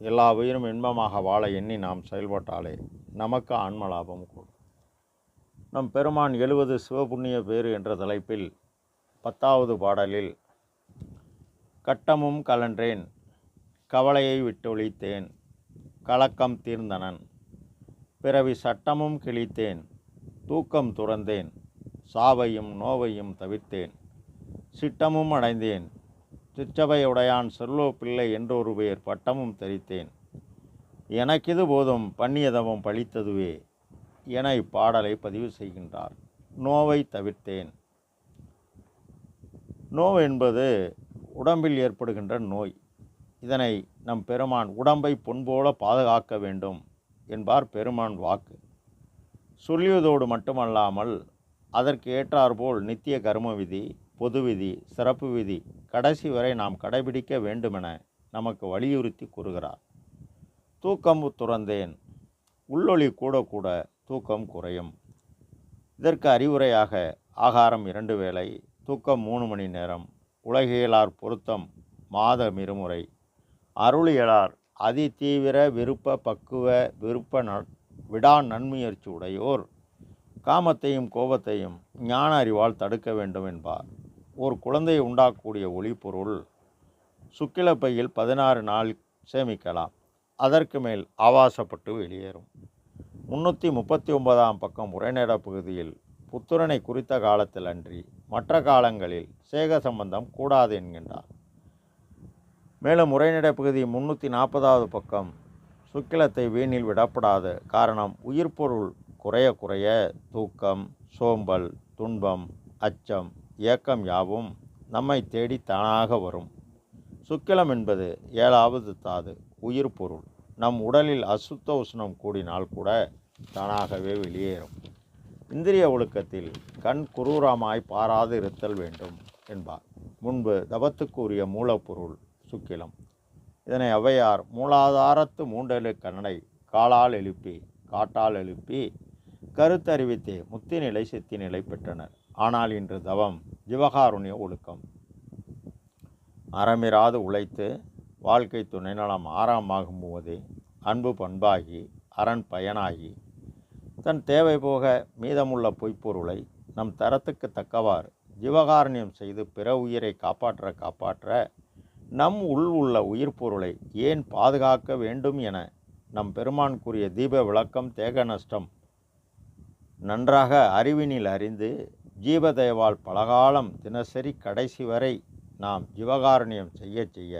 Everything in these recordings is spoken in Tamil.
எல்லா உயிரும் இன்பமாக வாழ எண்ணி நாம் செயல்பட்டாலே நமக்கு ஆன்ம லாபம் கூடும். நம் பெருமான் எழுவது சிவபுண்ணிய பேறு என்ற தலைப்பில் பத்தாவது பாடலில் கட்டமும் கலன்றேன் கவலையை விட்டொழித்தேன் கலக்கம் தீர்ந்தனன் பிறவி சட்டமும் கிழித்தேன் தூக்கம் துறந்தேன் சாவையும் நோவையும் தவிர்த்தேன் சிட்டமும் அடைந்தேன் திருச்சபையுடையான் செல்லோ பிள்ளை என்றொரு பெயர் பட்டமும் தரித்தேன். எனக்கிது போதும் பண்ணியதவம் பழித்ததுவே என இப்பாடலை பதிவு செய்கின்றார். நோவை தவிர்த்தேன். நோவு என்பது உடம்பில் ஏற்படுகின்ற நோய். இதனை நம் பெருமான் உடம்பை பொன்போல பாதுகாக்க வேண்டும் என்பார் பெருமான் வாக்கு. சொல்லியதோடு மட்டுமல்லாமல் அதற்கு ஏற்றாற்போல் நித்திய கர்ம விதி பொது விதி சிறப்பு விதி கடைசி வரை நாம் கடைபிடிக்க வேண்டுமென நமக்கு வலியுறுத்தி கூறுகிறார். தூக்கம் துறந்தேன். உள்ளொளி கூட கூட தூக்கம் குறையும். இதற்கு அறிவுரையாக ஆகாரம் இரண்டு வேளை தூக்கம் மூணு மணி நேரம் உலகியலார் பொருத்தம் மாதம் இருமுறை. அருளியலார் அதி தீவிர விருப்ப பக்குவ விருப்ப ந விடா நன்முயற்சி உடையோர். காமத்தையும் கோபத்தையும் ஞான அறிவால் தடுக்க வேண்டும் என்பார். ஒரு குழந்தையை உண்டாக்கக்கூடிய ஒளிப்பொருள் சுக்கிலப்பையில் பதினாறு நாள் சேமிக்கலாம். அதற்கு மேல் ஆவாசப்பட்டு வெளியேறும். முன்னூற்றி முப்பத்தி ஒன்பதாம் பக்கம் உரைநட பகுதியில் புத்திரனை குறித்த காலத்தில் அன்றி மற்ற காலங்களில் சேக சம்பந்தம் கூடாது என்கின்றார். மேலும் உரைநடை பகுதி முன்னூற்றி நாற்பதாவது பக்கம் சுக்கிலத்தை வீணில் விடப்படாது காரணம் உயிர்ப்பொருள் குறைய குறைய தூக்கம் சோம்பல் துன்பம் அச்சம் ஏக்கம் யாவும் நம்மை தேடி தானாக வரும். சுக்கிலம் என்பது ஏழாவது தாது உயிர் பொருள். நம் உடலில் அசுத்த உஷ்ணம் கூடினால் கூட தானாகவே வெளியேறும். இந்திரிய ஒழுக்கத்தில் கண் குரூரமாய் பாராது இருத்தல் வேண்டும் என்பார். முன்பு தபத்துக்குரிய மூலப்பொருள் சுக்கிலம். இதனை அவையார் மூலாதாரத்து மூண்டெழு கண்ணனை காலால் எழுப்பி காட்டால் எழுப்பி கருத்தறிவித்தே முத்திநிலை சித்திநிலை பெற்றனர். ஆனால் இன்று தவம் ஜிவகாருண்ய ஒழுக்கம். அறமிராது உழைத்து வாழ்க்கை துணைநலம் ஆறாமாகும் போதே அன்பு பண்பாகி அரண் பயனாகி. தன் தேவை போக மீதமுள்ள பொய்ப்பொருளை நம் தரத்துக்கு தக்கவாறு ஜீவகாரண்யம் செய்து பிற உயிரை காப்பாற்ற காப்பாற்ற நம் உள் உள்ள உயிர் பொருளை ஏன் பாதுகாக்க வேண்டும் என நம் பெருமான் கூறிய தீப விளக்கம் தேக நஷ்டம் நன்றாக அறிவினில் அறிந்து ஜீவதேவால் பலகாலம் தினசரி கடைசி வரை நாம் ஜீவகாரண்யம் செய்ய செய்ய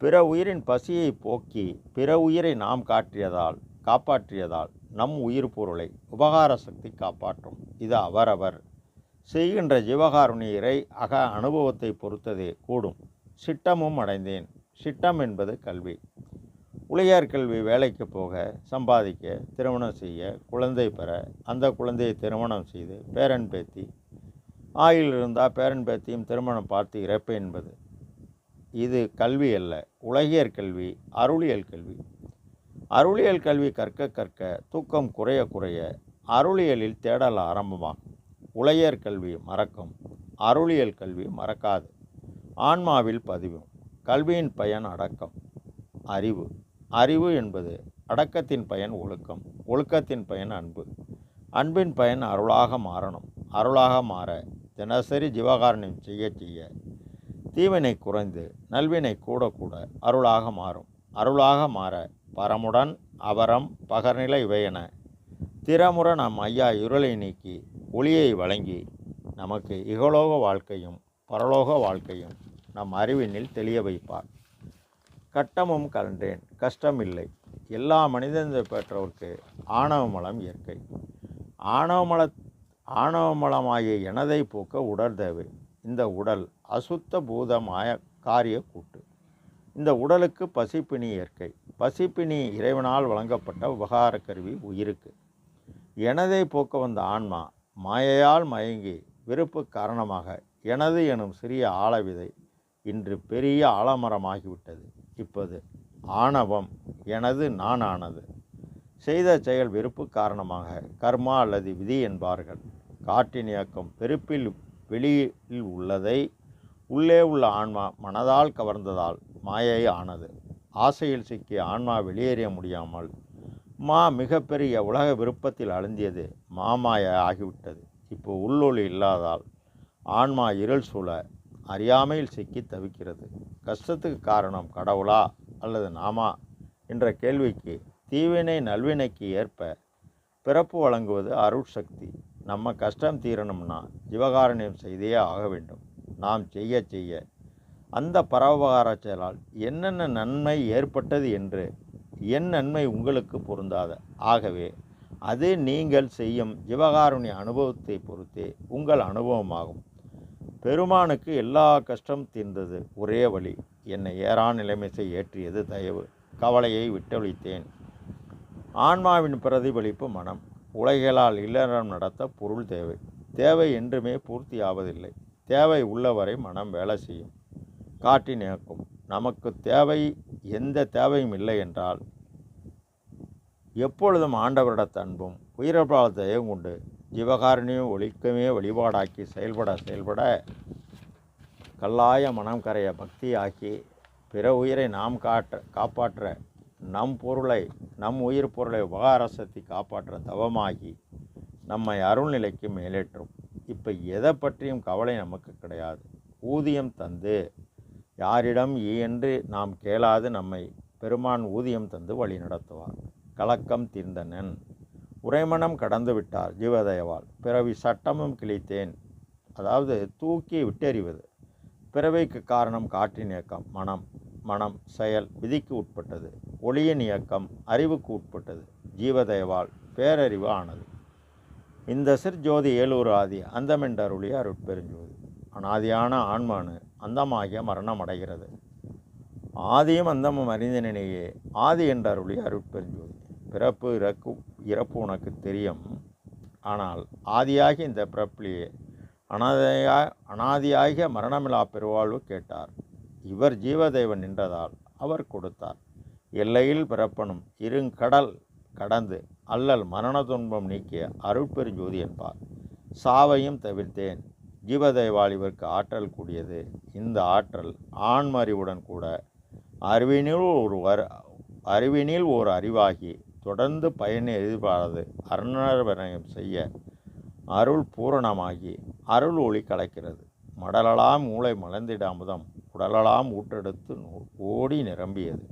பிற உயிரின் பசியை போக்கி பிற உயிரை நாம் காட்டியதால் காப்பாற்றியதால் நம் உயிர் பொருளை உபகார சக்தி காப்பாற்றும். இது அவரவர். செய்கின்ற ஜீவகாருணியரை அக அனுபவத்தை பொறுத்ததே கூடும். சிட்டமும் அடைந்தேன். சிட்டம் என்பது கல்வி. உளையார் கல்வி வேலைக்கு போக சம்பாதிக்க திருமணம் செய்ய குழந்தை பெற அந்த குழந்தையை திருமணம் செய்து பேரன் பேத்தி ஆயில் இருந்தால் பேரன் பேத்தியும் திருமணம் பார்த்து இறப்பு என்பது. இது கல்வி அல்ல உலகியற் கல்வி அருளியல் கல்வி. அருளியல் கல்வி கற்க கற்க தூக்கம் குறைய குறைய அருளியலில் தேடல் ஆரம்பமாகும். உலகியற் கல்வி மறக்கும் அருளியல் கல்வி மறக்காது. ஆன்மாவில் பதிவும் கல்வியின் பயன் அடக்கம். அறிவு. அறிவு என்பது அடக்கத்தின் பயன் ஒழுக்கம் ஒழுக்கத்தின் பயன் அன்பு. அன்பின் பயன் அருளாக மாறணும். அருளாக மாற தினசரி ஜீவகாரணம் செய்ய செய்ய தீவினை குறைந்து நல்வினை கூட கூட அருளாக மாறும். அருளாக மாற பரமுடன் அவரம் பகர்நிலை இவையென திறமுற நம் ஐயா இருளை நீக்கி ஒளியை வழங்கி நமக்கு இகலோக வாழ்க்கையும் பரலோக வாழ்க்கையும் நம் அறிவினில் தெளிய வைப்பார். கட்டமும் கண்டேன் கஷ்டமில்லை. எல்லா மனிதனை பெற்றவர்க்கு ஆணவமலம் இயற்கை. ஆணவமல ஆணவமலமாகிய எனதை போக்க உடல் தேவை. இந்த உடல் அசுத்த பூதமாய காரிய கூட்டு. இந்த உடலுக்கு பசிப்பினி இயற்கை. பசிப்பினி இறைவனால் வழங்கப்பட்ட உபகார கருவி உயிருக்கு. எனதை போக்க வந்த ஆன்மா மாயையால் மயங்கி வெறுப்பு காரணமாக எனது எனும் சிறிய ஆழவிதை இன்று பெரிய ஆலமரமாகிவிட்டது. இப்போது ஆணவம் எனது நானானது செய்த செயல் வெறுப்பு காரணமாக கர்மா அல்லது விதி என்பார்கள். காற்றின் இயக்கம் பெருப்பில் வெளியில் உள்ளதை உள்ளே உள்ள ஆன்மா மனதால் கவர்ந்ததால் மாயை ஆனது. ஆசையில் சிக்கிய ஆன்மா வெளியேறிய முடியாமல் மா மிகப்பெரிய உலக விருப்பத்தில் அழுந்தியது மாமாய ஆகிவிட்டது. இப்போ உள்ளொளி இல்லாதால் ஆன்மா இருள் சூழ அறியாமையில் சிக்கி தவிக்கிறது. கஷ்டத்துக்கு காரணம் கடவுளா அல்லது நாமா? என்ற கேள்விக்கு தீவினை நல்வினைக்கு ஏற்ப பிறப்பு வழங்குவது அருள் சக்தி. நம்ம கஷ்டம் தீரணும்னா ஜீவகாரணியம் செய்தே ஆக வேண்டும். நாம் செய்ய செய்ய அந்த பரவகார செயலால் என்னென்ன நன்மை ஏற்பட்டது என்று என் நன்மை உங்களுக்கு பொருந்தாத. ஆகவே அது நீங்கள் செய்யும் ஜீவகாருண்ய அனுபவத்தை பொறுத்தே உங்கள் அனுபவமாகும். பெருமானுக்கு எல்லா கஷ்டம் தீர்ந்தது ஒரே வழி என்னை ஏறா நிலைமைசை ஏற்றியது தயவு. கவலையை விட்டொழித்தேன். ஆன்மாவின் பிரதிபலிப்பு மனம். உலகளால் இல்லறம் நடத்த பொருள் தேவை. தேவை என்றுமே பூர்த்தி ஆவதில்லை. தேவை உள்ளவரை மனம் வேலை செய்யும். காட்டின் இயக்கும் நமக்கு தேவை எந்த தேவையும் இல்லை என்றால் எப்பொழுதும் ஆண்டவரிடத்த அன்பும் உயிரபாலத்தையும் கொண்டு ஜீவகாரணியும் ஒழிக்கமே வழிபாடாக்கி செயல்பட செயல்பட கல்லாய மனம் கரைய பக்தியாக்கி பிற உயிரை நாம் காற்ற காப்பாற்ற நம் பொருளை நம் உயிர் பொருளை உபகாரசத்தை காப்பாற்ற தவமாகி நம்மை அருள்நிலைக்கு மேலேற்றும். இப்போ எதை பற்றியும் கவலை நமக்கு கிடையாது. ஊதியம் தந்து யாரிடம் என்று நாம் கேளாது நம்மை பெருமான் ஊதியம் தந்து வழி நடத்துவார் கலக்கம் தீர்ந்தனன் உறைமணம் கடந்து விட்டார் ஜீவதயவால். பிறவி சட்டமும் கிழித்தேன். அதாவது தூக்கி விட்டெறிவது. பிறவைக்கு காரணம் காற்றின் இயக்கம் மனம். மனம் செயல் விதிக்கு உட்பட்டது. ஒளியின் இயக்கம் அறிவுக்கு உட்பட்டது. ஜீவதயவால் பேரறிவு ஆனது. இந்த சிற்ஜோதி ஏலூர் ஆதி அந்தமென்றருளிய அருட்பெருஞ்சோதி. அனாதியான ஆன்மானு அந்தமாகிய மரணம் அடைகிறது. ஆதியும் அந்தமும் அறிந்தனையே. ஆதி என்றருளிய அருட்பெருஞ்சோதி. பிறப்பு இறக்கும் இறப்பு உனக்கு தெரியும். ஆனால் ஆதியாகி இந்த பிறப்பிலேயே அனாதையா அனாதியாகிய மரணமில்லா பெருவாழ்வு கேட்டார். இவர் ஜீவதேவன் நின்றதால் அவர் கொடுத்தார். எல்லையில் பிறப்பனும் இருங்கடல் கடந்து அல்லல் மரண துன்பம் நீக்கிய அருட்பெருஞ்சோதி என்பார். சாவையும் தவிர்த்தேன். ஜீவதேவால் இவருக்கு ஆற்றல் கூடியது. இந்த ஆற்றல் ஆண்மறிவுடன் கூட அறிவினில் ஒரு அறிவினில் ஒரு அறிவாகி தொடர்ந்து பயனை எதிர்பாராது. அருணவனயம் செய்ய அருள் பூரணமாகி அருள் ஒளி கலக்கிறது. மடலலாம் மூளை மலர்ந்திட அமுதம் உடலலாம் ஊட்டெடுத்து ஓடி நிரம்பியது.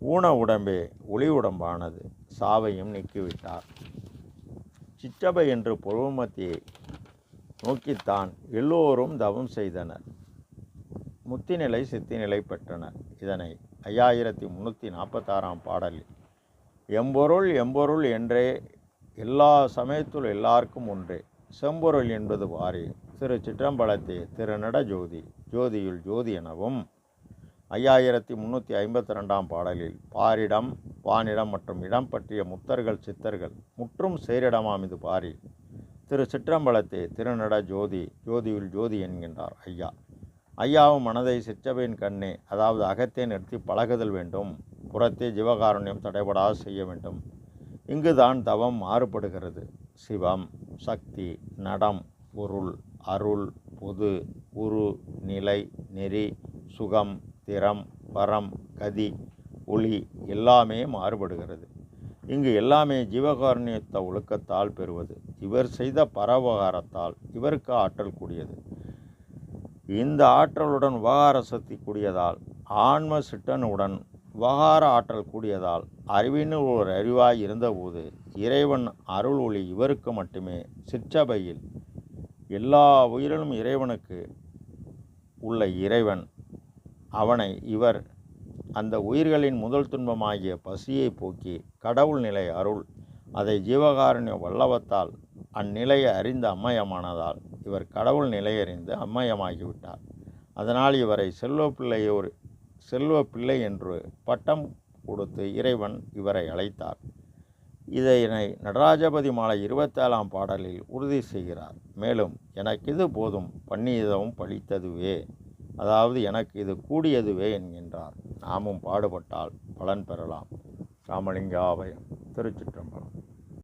ஊன உடம்பே ஒளி உடம்பானது சாவையும் நீக்கிவிட்டார். சிற்றபை என்று பொருவமத்தியை நோக்கித்தான் எல்லோரும் தவம் செய்தனர். முத்திநிலை சித்திநிலை பெற்றனர். இதனை ஐயாயிரத்தி முந்நூற்றி நாற்பத்தாறாம் பாடலில் எம்பொருள் எம்பொருள் என்றே எல்லா சமயத்தில் எல்லாருக்கும் ஒன்றே. செம்பொருள் என்பது வாரி. திரு சிற்றம்பலத்தே திருநட ஜோதி. ஜோதியுள் ஜோதி எனவும் ஐயாயிரத்தி முந்நூற்றி ஐம்பத்தி ரெண்டாம் பாடலில் பாரிடம் வானிடம் மற்றும் இடம் பற்றிய முத்தர்கள் சித்தர்கள் முற்றும் சேரிடமாம் இது பாரி. திரு சிற்றம்பலத்தே திருநட ஜோதி ஜோதியுள் ஜோதி என்கின்றார் ஐயா. ஐயாவும் மனதை சிற்றவையின் கண்ணே அதாவது அகத்தே நிறுத்தி பழகுதல் வேண்டும். புறத்தே ஜீவகாருண்யம் தடைபடாது செய்ய வேண்டும். இங்குதான் தவம் மாறுபடுகிறது. சிவம் சக்தி நடம் பொருள் அருள் பொது உரு நிலை நெறி சுகம் திறம் பரம் கதி ஒளி எல்லாமே மாறுபடுகிறது. இங்கு எல்லாமே ஜீவகாருண்யத்த ஒழுக்கத்தால் பெறுவது. இவர் செய்த பரவகாரத்தால் இவருக்கு ஆற்றல் கூடியது. இந்த ஆற்றலுடன் உபகார சக்தி கூடியதால் ஆன்ம சிட்டனுடன் விவகார ஆற்றல் கூடியதால் அறிவினுள் ஒரு அறிவாய் இருந்தபோது இறைவன் அருள் ஒளி இவருக்கு மட்டுமே சிற்றபையில் எல்லா உயிரிலும் இறைவனுக்கு உள்ள இறைவன். அவனை இவர் அந்த உயிர்களின் முதல் துன்பமாகிய பசியை போக்கி கடவுள் நிலை அருள் அதை ஜீவகாரண்ய வல்லவத்தால் அந்நிலையை அறிந்த அம்மயமானதால் இவர் கடவுள் நிலையறிந்து அம்மயமாகிவிட்டார். அதனால் இவரை செல்வப்பிள்ளையோர் செல்வ பிள்ளை என்று பட்டம் கொடுத்து இறைவன் இவரை அழைத்தார். இதனை நடராஜபதி மாலை இருபத்தேழாம் பாடலில் உறுதி செய்கிறார். மேலும் எனக்கு இது போதும் பண்ணியதும் பழித்ததுவே. அதாவது எனக்கு இது கூடியதுவே என்கின்றார். நாமும் பாடுபட்டால் பலன் பெறலாம். ராமலிங்காபயம் திருச்சிற்றம்பலம்.